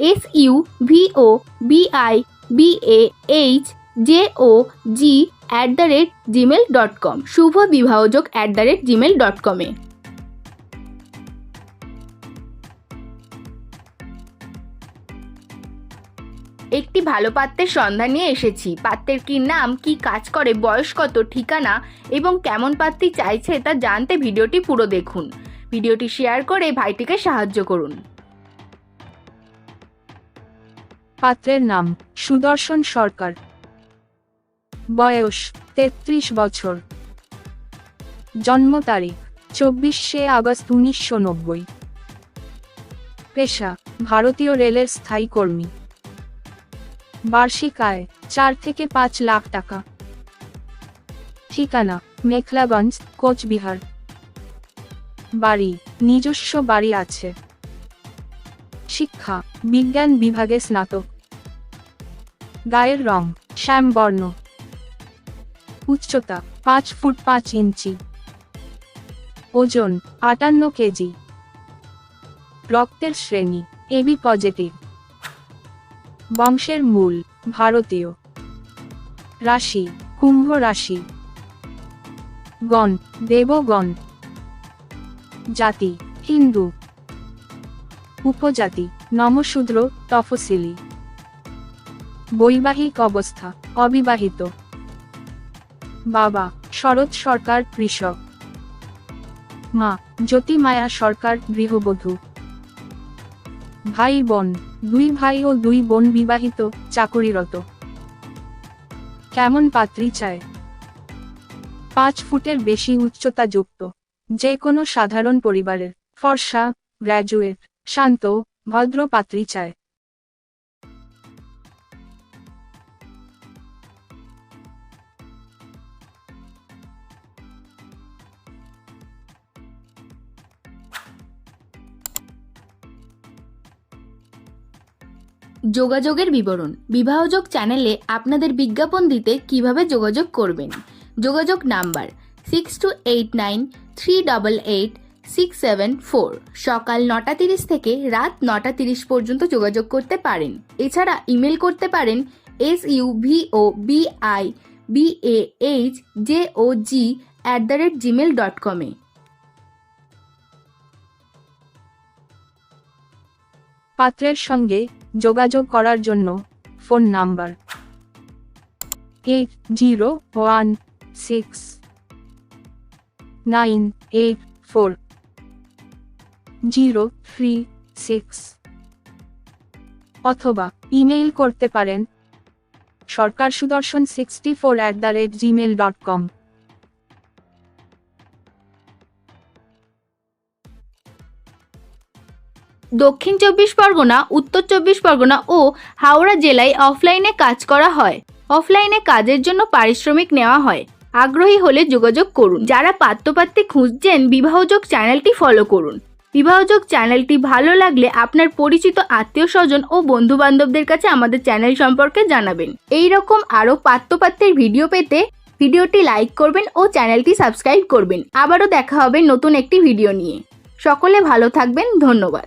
S U V O B I B A H J O G at the rate Gmail dot com Shubho বিবাহযোগ at the rate Gmail dot কমে একটি ভালো পাত্রের সন্ধান নিয়ে এসেছি। পাত্রের কি নাম, কি কাজ করে, বয়স কত, ঠিকানা এবং কেমন পাত্রী চাইছে তা জানতে ভিডিওটি পুরো দেখুন। ভিডিওটি শেয়ার করে ভাইটিকে সাহায্য করুন। পাত্রের নাম, সুদর্শন সরকার। বয়স, তেত্রিশ বছর। জন্ম তারিখ, চব্বিশে আগস্ট উনিশশো নব্বই। পেশা, ভারতীয় রেলের স্থায়ী কর্মী। বার্ষিক আয়, চার থেকে পাঁচ লাখ টাকা। ঠিকানা, মেখলাগঞ্জ, কোচবিহার। বাড়ি, নিজস্ব বাড়ি আছে। শিক্ষা, বিজ্ঞান বিভাগে স্নাতক। গায়ের রং, শ্যামবর্ণ। উচ্চতা, পাঁচ ফুট পাঁচ ইঞ্চি। ওজন, আটান্ন কেজি। রক্তের শ্রেণি, এবি পজিটিভ। বংশের মূল, ভারতীয়। রাশি, কুম্ভ রাশি। গণ, দেবগণ। জাতি, হিন্দু। উপজাতি, নমশূদ্র, তফসিলি। বৈবাহিক অবস্থা, অবিবাহিত। বাবা, শরৎ সরকার, কৃষক। মা, জ্যোতিমায়া সরকার, গৃহবধূ। ভাই বোন, দুই ভাই ও দুই বোন বিবাহিত, চাকরিরত। কেমন পাত্রী চায়? পাঁচ ফুটের বেশি উচ্চতা যুক্ত যে কোনো সাধারণ পরিবারের। ফর্সা, গ্র্যাজুয়েট। শান্ত, ভদ্র পাত্রী চায়। যোগাযোগের বিবরণ। বিবাহযোগ চ্যানেলে আপনাদের বিজ্ঞাপন দিতে কীভাবে যোগাযোগ করবেন? যোগাযোগ number six two eight nine three double eight six seven four সকাল নটা তিরিশ থেকে রাত নটা তিরিশ পর্যন্ত যোগাযোগ করতে পারেন। এছাড়া ইমেল করতে পারেন S U V O B I B A. H J O G at the rate Gmail dot কমে পাত্রের সঙ্গে যোগাযোগ করার জন্য phone number eight zero one six nine eight four zero three six. অথবা ইমেইল করতে পারেন Sarkar Sudarshan sixty four at the rate Gmail dot com. Dakshin চব্বিশ পরগনা, উত্তর চব্বিশ পরগনা ও হাওড়া জেলায় অফলাইনে কাজ করা হয়। অফলাইনে কাজের জন্য পারিশ্রমিক নেওয়া হয়। আগ্রহী হলে যোগাযোগ করুন। যারা পাত্রপাত্রী খুঁজছেন, বিবাহযোগ চ্যানেলটি ফলো করুন। বিবাহযোগ চ্যানেলটি ভালো লাগলে আপনার পরিচিত আত্মীয় স্বজন ও বন্ধু বান্ধবদের কাছে আমাদের চ্যানেল সম্পর্কে জানাবেন। এই রকম আরও পাত্রপাত্রের ভিডিও পেতে ভিডিওটি লাইক করবেন ও চ্যানেলটি সাবস্ক্রাইব করবেন। আবারও দেখা হবে নতুন একটি ভিডিও নিয়ে। সকলে ভালো থাকবেন, ধন্যবাদ।